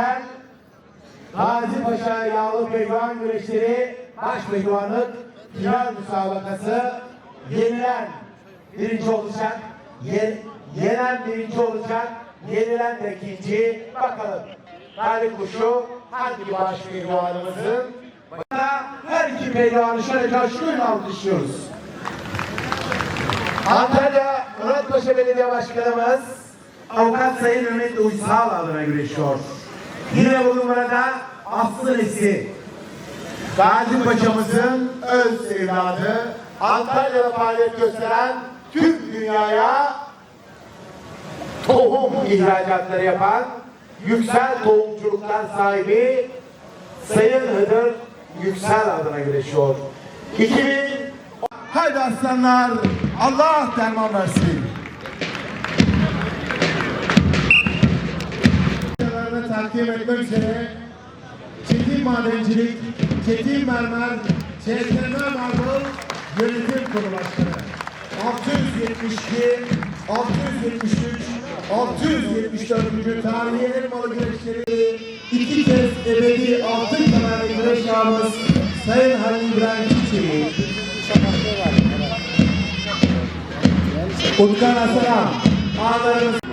Geleneksel Gazi Paşa Yağlı Pehlivan Güreşleri Baş Pehlivanlık Final Müsabakası yenilen birinci olacak. Ye, yenen birinci olacak. Yenilen de ikinci. Bakalım. Talip kuşu hangi baş pehlivanımızın? Her iki pehlivanı şöyle coşkuyla alkışlıyoruz. Antalya Muratpaşa Belediye Başkanımız Avukat Sayın Ümit Uysal adına güreşiyor. Yine bugün burada Aslı Nesi Gazi Paşa'mızın öz evladı Antalya'da faaliyet gösteren tüm dünyaya tohum ihracatları yapan Yüksel Tohumculuklar sahibi Sayın Hıdır Yüksel adına güreşiyor. 2000 Haydi aslanlar Allah derman versin. Videolarını takdim etmek üzere Çetin Madencilik, Çetin Mermer, CSM Marble Yönetim Kurulu Başkanı 672, 673, 674. tarihi elmalı güreşleri iki kez ebedi altın kemerli güreş ağımız Sayın Halil İbrahim Çiçeği. Utkan Aslan, ağlarımız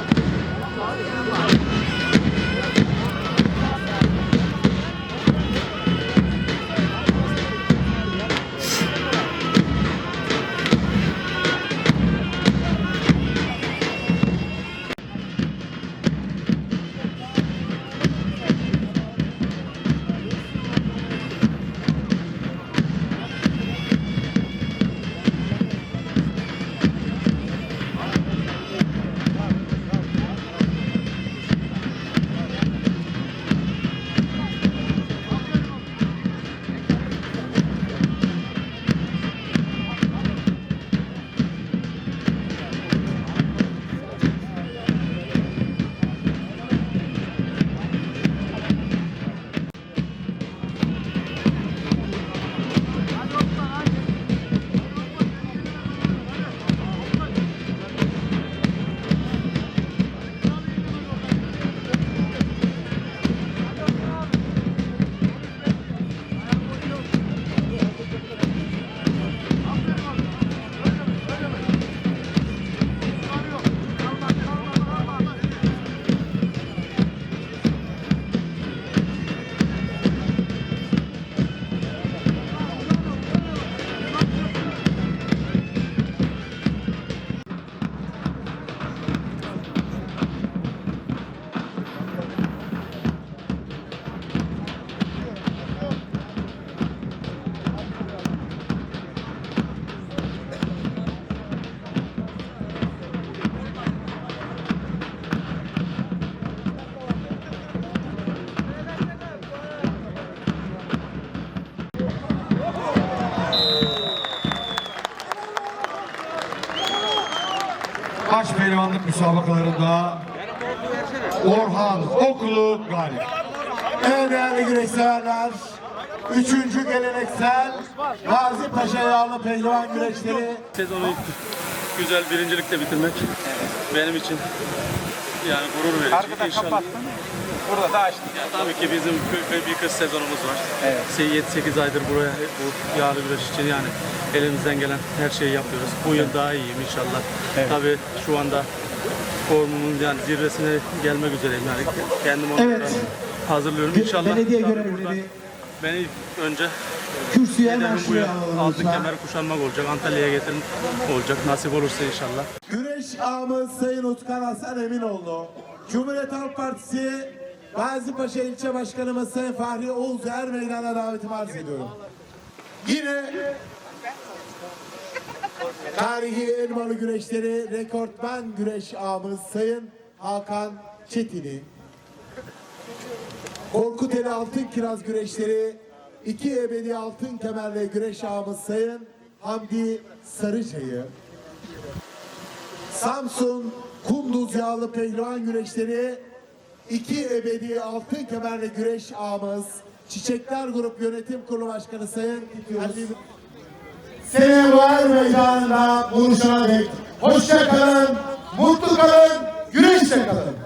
Baş pehlivanlık müsabakalarında Orhan Okulu galip. Evet değerli güreşseverler, üçüncü geleneksel Gazi Paşa Yağlı Pehlivan Güreşleri Sezonu güzel birincilikle bitirmek benim için yani gurur verici. Arkada İnşallah. kapattın. Burada da açtık. Ya tabii ki bizim bir, bir kız sezonumuz var. Evet. 7-8 aydır buraya bu yağlı güreş için yani elimizden gelen her şeyi yapıyoruz. Bu yıl daha iyiyim inşallah. Tabii şu anda formumun yani zirvesine gelmek üzereyim yani kendim onu Evet. hazırlıyorum inşallah. belediye tabii görevlileri Beni önce kürsüye hedefim bu başlıyor yıl altın kemer kuşanmak olacak. Antalya'ya getirin olacak. Nasip olursa inşallah. Güreş ağamız Sayın Utkan Hasan Eminoğlu, Cumhuriyet Halk Partisi Gazi Paşa İlçe Başkanımız Sayın Fahri Oğuz Er Meydan'a davetimi arz ediyorum. Yine tarihi elmalı güreşleri rekortman güreş ağamız Sayın Hakan Çetin'i, Korkuteli Altın Kiraz güreşleri iki ebedi altın kemerle güreş ağamız Sayın Hamdi Sarıca'yı, Samsun Kunduz Yağlı Pehlivan güreşleri iki ebedi altın kemerli güreş ağımız Çiçekler Grup Yönetim Kurulu Başkanı Sayın Ali Seneye var meydanında buluşana dek hoşça kalın, mutlu kalın, güreşle kalın.